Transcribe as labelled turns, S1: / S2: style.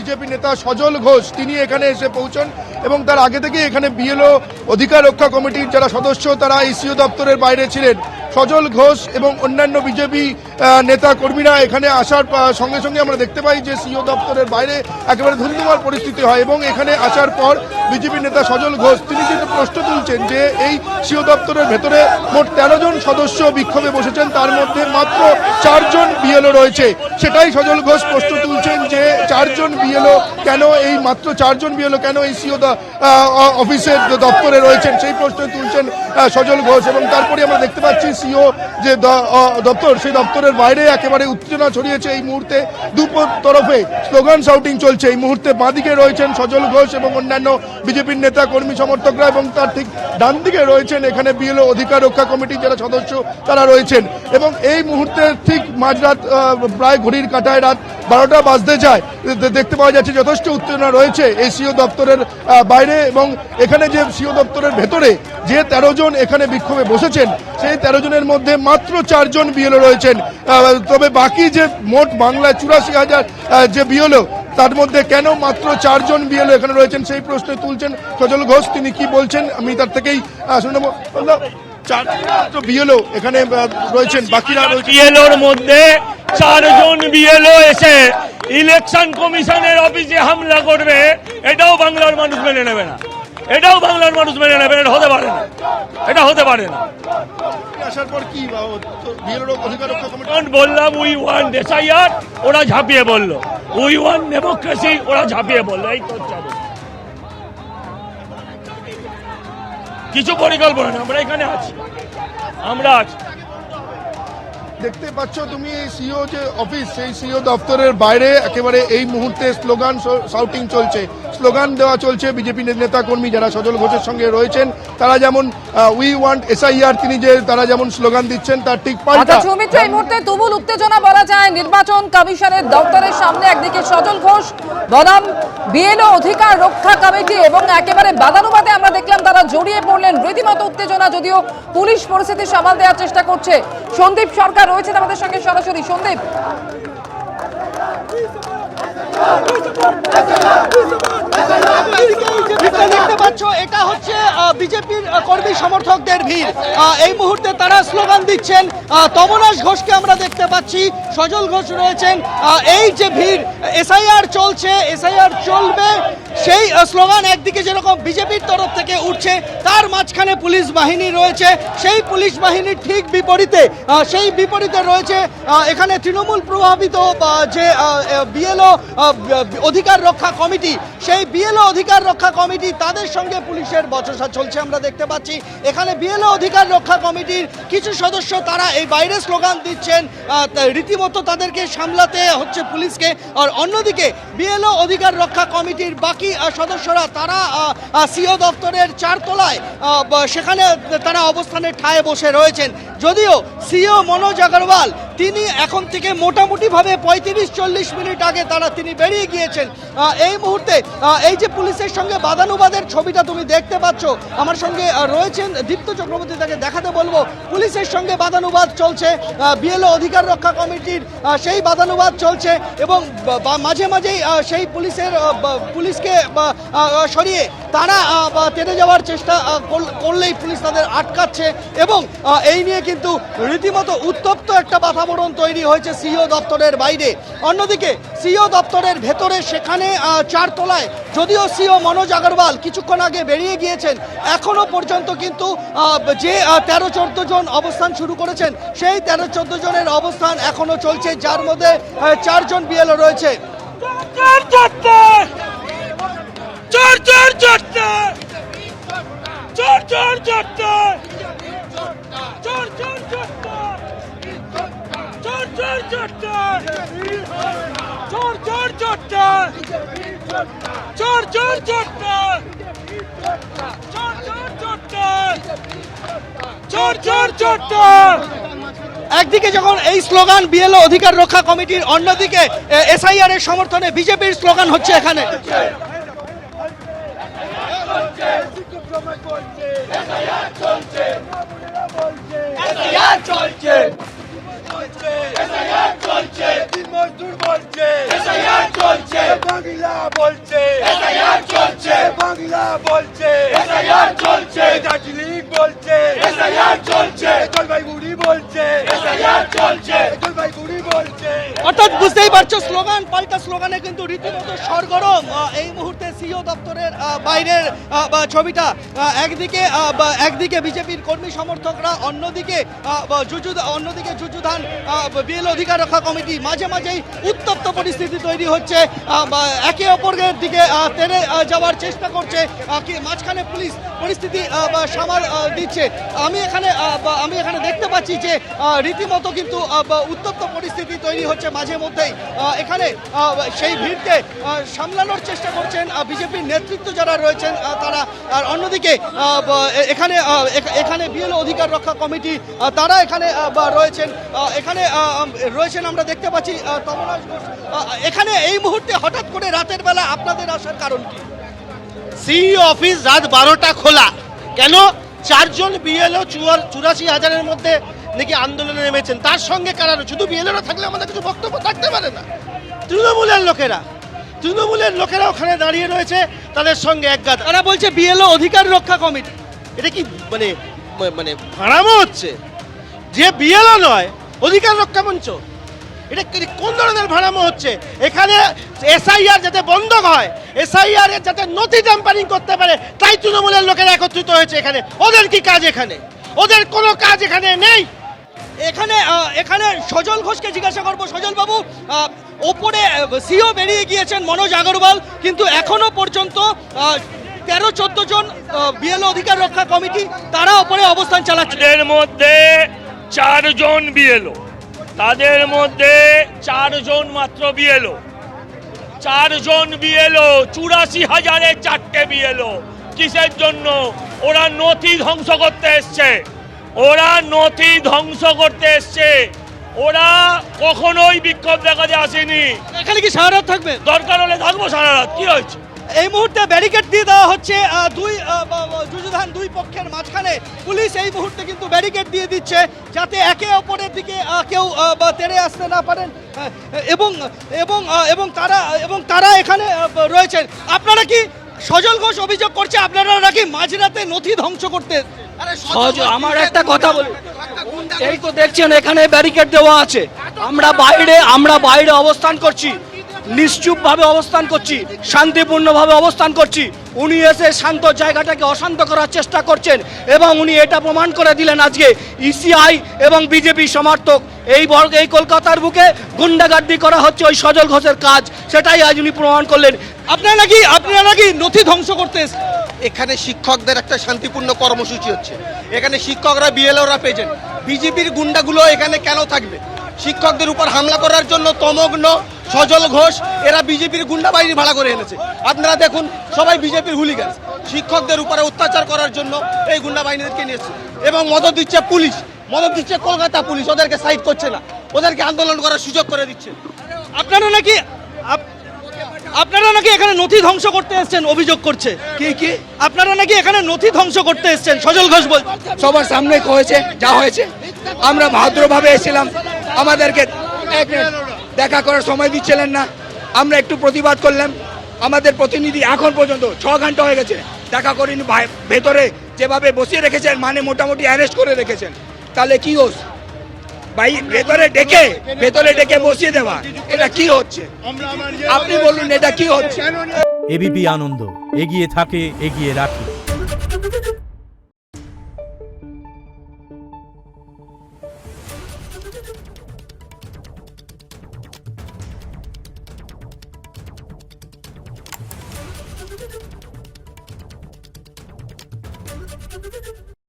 S1: BJP নেতা সজল ঘোষ, তিনি এখানে এসে পৌঁছন এবং তার আগে থেকে এখানে বিএলও অধিকার রক্ষা কমিটির যারা সদস্য, তারা ইসিও দপ্তরের বাইরে ছিলেন। সজল ঘোষ এবং অন্যান্য বিজেপি নেতা কর্মীরা এখানে আসার সঙ্গে সঙ্গে আমরা দেখতে পাই যে সিও দপ্তরের বাইরে একেবারে ধুন্ধুমার পরিস্থিতি হয় এবং এখানে আসার পর বিজেপি নেতা সজল ঘোষ, তিনি কিন্তু প্রশ্ন তুলছেন যে এই সিও দপ্তরের ভেতরে মোট তেরো জন সদস্য বিক্ষোভে বসেছেন, তার মধ্যে মাত্র চারজন বিএলও রয়েছে। সেটাই সজল ঘোষ প্রশ্ন তুলছেন যে চারজন বিএলও কেন এই মাত্র চারজন বিএলও কেন এই সিও অফিসের দপ্তরে রয়েছেন? সেই প্রশ্ন তুলছেন সজল ঘোষ এবং তারপরে আমরা দেখতে পাচ্ছি সিও যে দ- সেই দপ্তর সেই বাইরে একেবারে উত্তেজনা ছড়িয়েছে এই মুহূর্তে দুপর তরফে স্লোগান শাউটিং চলছে। এই মুহূর্তে বাঁদিকে রয়েছেন সজল ঘোষ এবং অন্যান্য বিজেপির নেতা, কর্মী, সমর্থকরা এবং তার ঠিক ডান দিকে রয়েছেন এখানে বিএলও অধিকার রক্ষা কমিটির যারা সদস্য তারা রয়েছেন। এবং এই মুহূর্তে ঠিক মাঝরাত প্রায় ঘড়ির কাটায় রাত বারোটা বাজতে যায়। দেখতে পাওয়া যাচ্ছে যথেষ্ট উত্তেজনা রয়েছে এই সিও দপ্তরের বাইরে এবং এখানে যে সিও দপ্তরের ভেতরে যে তেরো জন এখানে বিক্ষোভে বসেছেন সেই তেরো জনের মধ্যে মাত্র চারজন বিএলও রয়েছেন। তবে বাকি যে মোট বাংলায় চুরাশি হাজার যে বিএলও তার মধ্যে কেন মাত্র চারজন বিএলও এখানে রয়েছেন সেই প্রশ্নে তুলছেন সজল ঘোষ। তিনি কি বলছেন? আমি তার থেকেই শুনে নেব। বলল, চার মাত্র বিএলও এখানে রয়েছেন বাকিরা
S2: বিএলওর মধ্যে চারজন বিএলও এসে ইলেকশন কমিশনের অফিসে হামলা করবে এটাও বাংলার মানুষ মেনে নেবে না। এটাও বাংলার মানুষ মেনে নেবে এটা হতে পারে না। এটা হতে পারে না। বললাম উই ওয়ান এসআইআর ওরা ঝাঁপিয়ে বলল উই ওয়ান ডেমোক্রেসি ওরা ঝাঁপিয়ে বলল এই তো কিছু পরিকল্পনা আমরা এখানে আছি। আমরা আছি।
S1: দেখতে পাচ্ছ তুমি এই সিও যে অফিস সেই সিও দপ্তরের বাইরে একেবারে এই মুহূর্তে স্লোগান শাউটিং চলছে। স্লোগান দেওয়া চলছে বিজেপি নেতা কর্মী যারা সজল ঘোষের সঙ্গে রয়েছেন, তারা যেমন উই ওয়ান্ট এসআইআর তিনি যে, তারা যেমন স্লোগান দিচ্ছেন, তার ঠিক
S3: মুহূর্তে তুমুল উত্তেজনা বলা যায়, নির্বাচন কমিশনের দপ্তরের সামনে একদিকে সজল ঘোষ, বনাম বিএলও অধিকার রক্ষা কমিটি এবং একেবারে বাদানুবাদে আমরা দেখলাম তারা জড়িয়ে পড়লেন। রীতিমতো উত্তেজনা যদিও পুলিশ পরিস্থিতি সামাল দেওয়ার চেষ্টা করছে। সন্দীপ সরকার রয়েছেন আমাদের সঙ্গে সরাসরি। সন্দীপ।
S4: এটা হচ্ছে বিজেপির কর্মী সমর্থকদের ভিড়। এই মুহূর্তে তারা স্লোগান দিচ্ছেন তমনাশ ঘোষকে আমরা দেখতে পাচ্ছি, সজল ঘোষ রয়েছেন। এই যে ভিড়, এসআইআর চলছে, এসআইআর চলবে, সেই স্লোগান একদিকে যেরকম বিজেপির তরফ থেকে উঠছে, তার মাঝখানে পুলিশ বাহিনী রয়েছে। সেই পুলিশ বাহিনীর ঠিক বিপরীতে সেই বিপরীতে রয়েছে এখানে তৃণমূল প্রভাবিত যে বিএলও অধিকার রক্ষা কমিটি, সেই বিএলও অধিকার রক্ষা কমিটি তাদের সঙ্গে পুলিশের বচসা চলছে, আমরা দেখতে পাচ্ছি। এখানে বিএলও অধিকার রক্ষা কমিটির কিছু সদস্য, তারা এই বাইরে স্লোগান দিচ্ছেন রীতিমতো তাদেরকে সামলাতে হচ্ছে পুলিশকে। আর অন্যদিকে, বিএলও অধিকার রক্ষা কমিটির বাকি সদস্যরা, তারা সিও দপ্তরের চারতলায় সেখানে তারা অবস্থানের ঠায় বসে রয়েছেন। যদিও সিও মনোজ আগরওয়াল, তিনি এখন থেকে মোটামুটিভাবে পঁয়ত্রিশ চল্লিশ মিনিট আগে তারা তিনি বেরিয়ে গিয়েছেন। এই মুহূর্তে এই যে পুলিশের সঙ্গে বাদানুবাদের ছবিটা তুমি দেখতে পাচ্ছ, আমার সঙ্গে রয়েছেন দীপ্ত চক্রবর্তী, তাকে দেখাতে বলব। পুলিশের সঙ্গে বাদানুবাদ চলছে বিএলও অধিকার রক্ষা কমিটির সেই বাদানুবাদ চলছে এবং মাঝে মাঝেই সেই পুলিশের পুলিশকে সরিয়ে তারা তেড়ে যাওয়ার চেষ্টা করলেই পুলিশ তাদের আটকাচ্ছে এবং এই নিয়ে কিন্তু রীতিমতো উত্তপ্ত একটা বাতাবরণ তৈরি হয়েছে সিও দপ্তরের বাইরে। অন্যদিকে সিও দপ্তরের ভেতরে সেখানে চারতলায় যদিও সিও মনোজ আগরওয়াল কিছুক্ষণ আগে বেরিয়ে গিয়েছেন, এখনও পর্যন্ত কিন্তু যে তেরো চোদ্দ জন অবস্থান শুরু করেছেন, সেই তেরো চোদ্দ জনের অবস্থান এখনও চলছে, যার মধ্যে চারজন বিএলও রয়েছে।
S2: চোর চোর চোর চোরটা চোর চোর চোরটা চোর চোর চোরটা চোর চোর চোরটা চোর চোর চোরটা চোর চোর চোর চোর চোরটা
S4: একদিকে যখন এই স্লোগান বিএলও অধিকার রক্ষা কমিটির অন্যদিকে এসআইআর এর সমর্থনে বিজেপির স্লোগান হচ্ছে এখানে
S2: চলছে।
S5: মজদুর বলছে। এসআইআর চলছে। বাংলা বলছে। এসআইআর চলছে। বাংলা বলছে। এসআইআর চলছে। দার্জিলিং বলছে। এসআইআর চলছে। জলপাইগুড়ি বলছে। এসআইআর চলছে। জলপাইগুড়ি বলছে।
S4: অর্থাৎ বুঝতেই পারছ স্লোগান পাল্টা স্লোগানে কিন্তু রীতিমতো সরগরম এই মুহূর্তে সিও দপ্তরের বাইরের ছবিটা একদিকে একদিকে বিজেপির কর্মী সমর্থকরা অন্যদিকে যুযুধ অন্যদিকে যুযুধান বিএল অধিকার রক্ষা কমিটি মাঝে মাঝেই উত্তপ্ত পরিস্থিতি তৈরি হচ্ছে একে অপরের দিকে আহ, যাওয়ার চেষ্টা করছে মাঝখানে পুলিশ পরিস্থিতি সামাল দিচ্ছে। আমি এখানে আমি এখানে দেখতে পাচ্ছি যে রীতিমতো কিন্তু উত্তপ্ত পরিস্থিতি তৈরি হচ্ছে মাঝে মধ্যেই এখানে সেই ভিড়কে সামলানোর চেষ্টা করছেন বিজেপির নেতৃত্ব যারা রয়েছেন তারা আর অন্যদিকে এখানে এখানে বিএল অধিকার রক্ষা কমিটি তারা এখানে রয়েছেন এখানে রয়েছেন আমরা দেখতে পাচ্ছি আহ, ঘোষ এখানে এই মুহূর্তে হঠাৎ করে রাতের বেলা আপনাদের আসার কারণ কি?
S6: সিই অফিস রাত বারোটা খোলা। কেন? চারজন বিএলও চুরাশি হাজারের মধ্যে নাকি আন্দোলনে নেমেছেন। তার সঙ্গে কারা শুধু বিএলওরা থাকলে আমাদের কিছু বক্তব্য থাকতে পারে না। তৃণমূলের লোকেরা। তৃণমূলের লোকেরা ওখানে দাঁড়িয়ে রয়েছে তাদের সঙ্গে একগাদ
S4: তারা বলছে বিএলও অধিকার রক্ষা কমিটি।
S6: এটা কি মানে মানে ভাড়ামো হচ্ছে? যে বিএলও নয় অধিকার রক্ষা মঞ্চ এটা কি- কোন ধরনের ভাড়ামো হচ্ছে? এখানে এসআইআর যাতে বন্ধ হয় এসআইআর এর যাতে নথি ট্যাম্পারিং করতে পারে তাই তৃণমূলের লোকেরা একত্রিত হয়েছে এখানে। ওদের কি কাজ এখানে? ওদের কোনো কাজ এখানে নেই।
S4: এখানে এখানে সজল ঘোষকে জিজ্ঞাসা করব। সজল বাবু ওপরে সিও বেরিয়ে গিয়েছেন মনোজ আগরওয়াল, কিন্তু এখনও পর্যন্ত তেরো, চোদ্দ জন বিএলও অধিকার রক্ষা কমিটি, তারা ওপরে অবস্থান চালাচ্ছে।
S2: তাদের মধ্যে চারজন বিএলও। তাদের মধ্যে চারজন মাত্র বিএলও। চারজন বিএলও, চুরাশি হাজারের চারটে বিএলও। কিসের জন্য? ওরা নথি ধ্বংস করতে এসছে। ওরা নথি ধ্বংস করতে এসছে। ওরা কখনোই বিক্ষোভ দেখাতে আসেনি।
S4: এখানে কি সারা রাত থাকবে?
S2: দরকার হলে থাকব সারা রাত। কি হয়েছে?
S4: এই মুহূর্তে ব্যারিকেড দিয়ে দেওয়া হচ্ছে দুই যুযুধান দুই পক্ষের মাঝখানে। পুলিশ এই মুহূর্তে কিন্তু ব্যারিকেড দিয়ে দিচ্ছে যাতে একে অপরের দিকে কেউ বা তেড়ে আসতে না পারেন। এবং এবং এবং তারা এবং তারা এখানে রয়েছেন। আপনারা কি সজল ঘোষ অভিযোগ করছে আপনারা নাকি মাঝরাতে নথি ধ্বংস করতে
S7: আমার একটা কথা বলি এই তো দেখছেন এখানে ব্যারিকেড দেওয়া আছে। আমরা বাইরে আমরা বাইরে অবস্থান করছি। নিশ্চুপভাবে অবস্থান করছি শান্তিপূর্ণভাবে অবস্থান করছি। উনি এসে শান্ত জায়গাটাকে অশান্ত করার চেষ্টা করছেন এবং উনি এটা প্রমাণ করে দিলেন আজকে ইসিআই এবং বিজেপি সমর্থক। এই বর্গ এই কলকাতার বুকে গুন্ডাগার্দি করা হচ্ছে ওই সজল ঘোষের কাজ। সেটাই আজ উনি প্রমাণ করলেন।
S4: আপনারা নাকি আপনারা নাকি নথি ধ্বংস করতে?
S6: এখানে শিক্ষকদের একটা শান্তিপূর্ণ কর্মসূচি হচ্ছে। এখানে শিক্ষকরা বিএলওরা পেয়েছেন। বিজেপির গুন্ডাগুলো এখানে কেন থাকবে? শিক্ষকদের উপর হামলা করার জন্য তমগ্ন সজল ঘোষ এরা বিজেপির গুন্ডা বাহিনী ভাড়া করে এনেছে। আপনারা দেখুন সবাই বিজেপির হুলিগান। শিক্ষকদের উপরে অত্যাচার করার জন্য এই গুন্ডা বাহিনীদেরকে নিয়েছে এবং মদত দিচ্ছে পুলিশ। মদত দিচ্ছে কলকাতা পুলিশ। ওদেরকে সাইড করছে না। ওদেরকে আন্দোলন করার সুযোগ করে দিচ্ছে।
S4: আপনারা নাকি নাকি এখানে নথি ধ্বংস করতে এসেছেন? অভিযোগ করছে।
S7: কি কি?
S4: আপনারা নাকি এখানে নথি ধ্বংস করতে এসেছেন? সজল ঘোষ বল
S7: সবার সামনে হয়েছে যা হয়েছে। আমরা ভদ্রভাবে এসেছিলাম। আমাদেরকে এক দেখা করার সময় দিচ্ছিলেন না। আমরা একটু প্রতিবাদ করলাম। আমাদের প্রতিনিধি এখন পর্যন্ত ছ ঘণ্টা হয়ে গেছে। দেখা করিনি ভেতরে যেভাবে বসিয়ে রেখেছেন মানে মোটামুটি অ্যারেস্ট করে রেখেছেন। তাহলে কি হোস ভাই ভেতরে ডেকে ভেতরে ডেকে বসিয়ে দেওয়া। এটা কি হচ্ছে? আপনি বলুন এটা কি হচ্ছে?
S8: এবিপি আনন্দ এগিয়ে থাকে এগিয়ে রাখে।